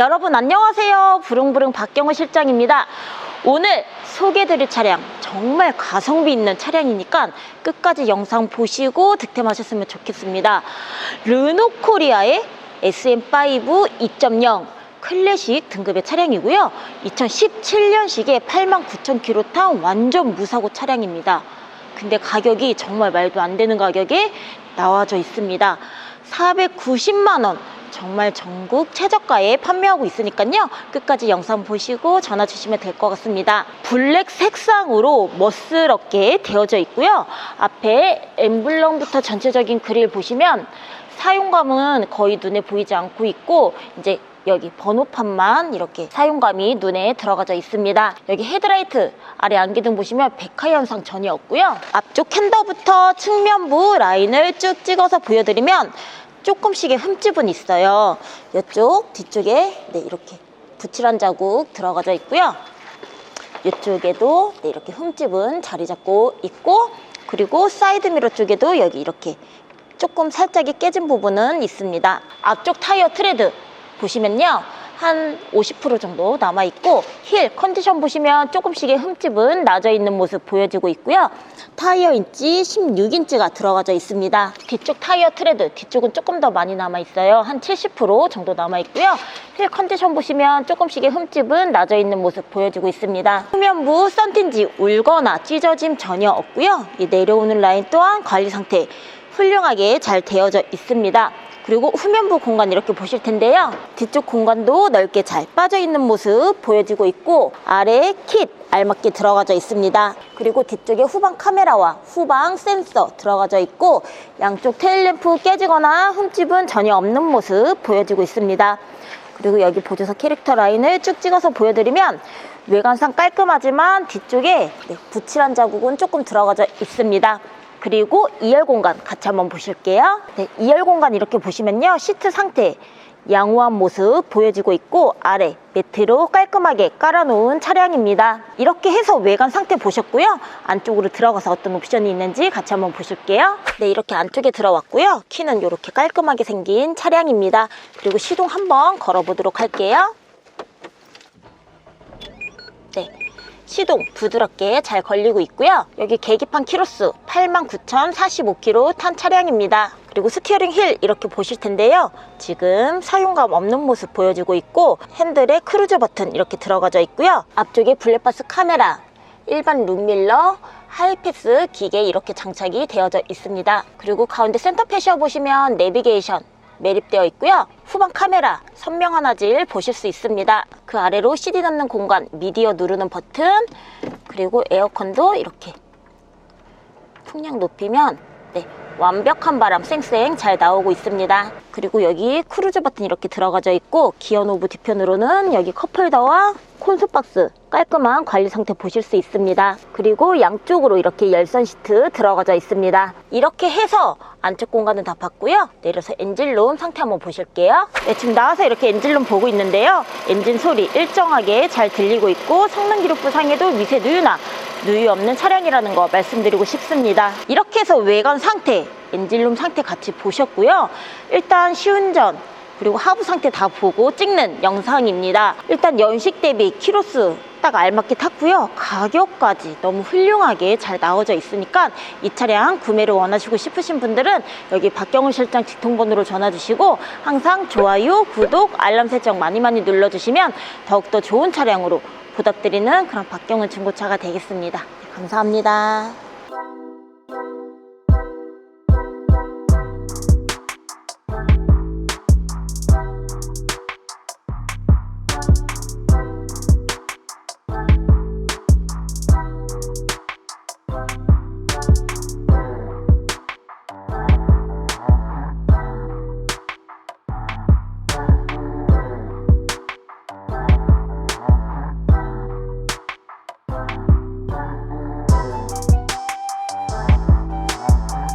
여러분 안녕하세요. 부릉부릉 박경호 실장입니다. 오늘 소개드릴 차량 정말 가성비 있는 차량이니까 끝까지 영상 보시고 득템하셨으면 좋겠습니다. 르노코리아의 SM5 2.0 클래식 등급의 차량이고요. 2017년식에 89,000km 탄 완전 무사고 차량입니다. 근데 가격이 정말 말도 안 되는 가격에 나와져 있습니다. 490만 원. 정말 전국 최저가에 판매하고 있으니까요. 끝까지 영상 보시고 전화 주시면 될 것 같습니다. 블랙 색상으로 멋스럽게 되어져 있고요. 앞에 엠블럼부터 전체적인 그릴 보시면 사용감은 거의 눈에 보이지 않고 있고 이제 여기 번호판만 이렇게 사용감이 눈에 들어가져 있습니다. 여기 헤드라이트 아래 안기등 보시면 백화 현상 전혀 없고요. 앞쪽 캔더부터 측면부 라인을 쭉 찍어서 보여드리면 조금씩의 흠집은 있어요. 이쪽 뒤쪽에 네, 이렇게 붙이란 자국 들어가져 있고요. 이쪽에도 네, 이렇게 흠집은 자리 잡고 있고 그리고 사이드 미러 쪽에도 여기 이렇게 조금 살짝이 깨진 부분은 있습니다. 앞쪽 타이어 트레드 보시면요. 한 50% 정도 남아있고 힐 컨디션 보시면 조금씩의 흠집은 나져 있는 모습 보여지고 있고요. 타이어 인치 16인치가 들어가져 있습니다. 뒤쪽 타이어 트레드 뒤쪽은 조금 더 많이 남아있어요. 한 70% 정도 남아있고요. 힐 컨디션 보시면 조금씩의 흠집은 나져 있는 모습 보여지고 있습니다. 후면부 썬틴지 울거나 찢어짐 전혀 없고요. 이 내려오는 라인 또한 관리 상태 훌륭하게 잘 되어져 있습니다. 그리고 후면부 공간 이렇게 보실 텐데요. 뒤쪽 공간도 넓게 잘 빠져 있는 모습 보여지고 있고 아래 킷 알맞게 들어가져 있습니다. 그리고 뒤쪽에 후방 카메라와 후방 센서 들어가져 있고 양쪽 테일램프 깨지거나 흠집은 전혀 없는 모습 보여지고 있습니다. 그리고 여기 보조석 캐릭터 라인을 쭉 찍어서 보여드리면 외관상 깔끔하지만 뒤쪽에 네, 붙이란 자국은 조금 들어가져 있습니다. 그리고 2열 공간 같이 한번 보실게요. 네, 2열 공간 이렇게 보시면요. 시트 상태 양호한 모습 보여지고 있고 아래 매트로 깔끔하게 깔아놓은 차량입니다. 이렇게 해서 외관 상태 보셨고요. 안쪽으로 들어가서 어떤 옵션이 있는지 같이 한번 보실게요. 네, 이렇게 안쪽에 들어왔고요. 키는 이렇게 깔끔하게 생긴 차량입니다. 그리고 시동 한번 걸어보도록 할게요. 시동 부드럽게 잘 걸리고 있고요. 여기 계기판 키로수 89,045km 탄 차량입니다. 그리고 스티어링 힐 이렇게 보실 텐데요. 지금 사용감 없는 모습 보여지고 있고 핸들에 크루즈 버튼 이렇게 들어가져 있고요. 앞쪽에 블랙박스 카메라, 일반 룸밀러, 하이패스 기계 이렇게 장착이 되어져 있습니다. 그리고 가운데 센터 패셔 보시면 내비게이션 매립되어 있고요. 후방 카메라, 선명한 화질 보실 수 있습니다. 그 아래로 CD 넣는 공간, 미디어 누르는 버튼, 그리고 에어컨도 이렇게 풍량 높이면 네, 완벽한 바람 쌩쌩 잘 나오고 있습니다. 그리고 여기 크루즈 버튼 이렇게 들어가져 있고 기어 노브 뒤편으로는 여기 컵홀더와 콘솔 박스 깔끔한 관리 상태 보실 수 있습니다. 그리고 양쪽으로 이렇게 열선 시트 들어가져 있습니다. 이렇게 해서 안쪽 공간은 다 봤고요. 내려서 엔진룸 상태 한번 보실게요. 네, 지금 나와서 이렇게 엔진룸 보고 있는데요. 엔진 소리 일정하게 잘 들리고 있고 성능 기록부 상에도 미세 누유나 누유 없는 차량이라는 거 말씀드리고 싶습니다. 이렇게 해서 외관 상태, 엔진룸 상태 같이 보셨고요. 일단 시운전, 그리고 하부 상태 다 보고 찍는 영상입니다. 일단 연식 대비 키로수 딱 알맞게 탔고요. 가격까지 너무 훌륭하게 잘 나와져 있으니까 이 차량 구매를 원하시고 싶으신 분들은 여기 박경훈 실장 직통번호로 전화 주시고 항상 좋아요, 구독, 알람 설정 많이 많이 눌러주시면 더욱더 좋은 차량으로 보답드리는 그런 박경훈 중고차가 되겠습니다. 네, 감사합니다.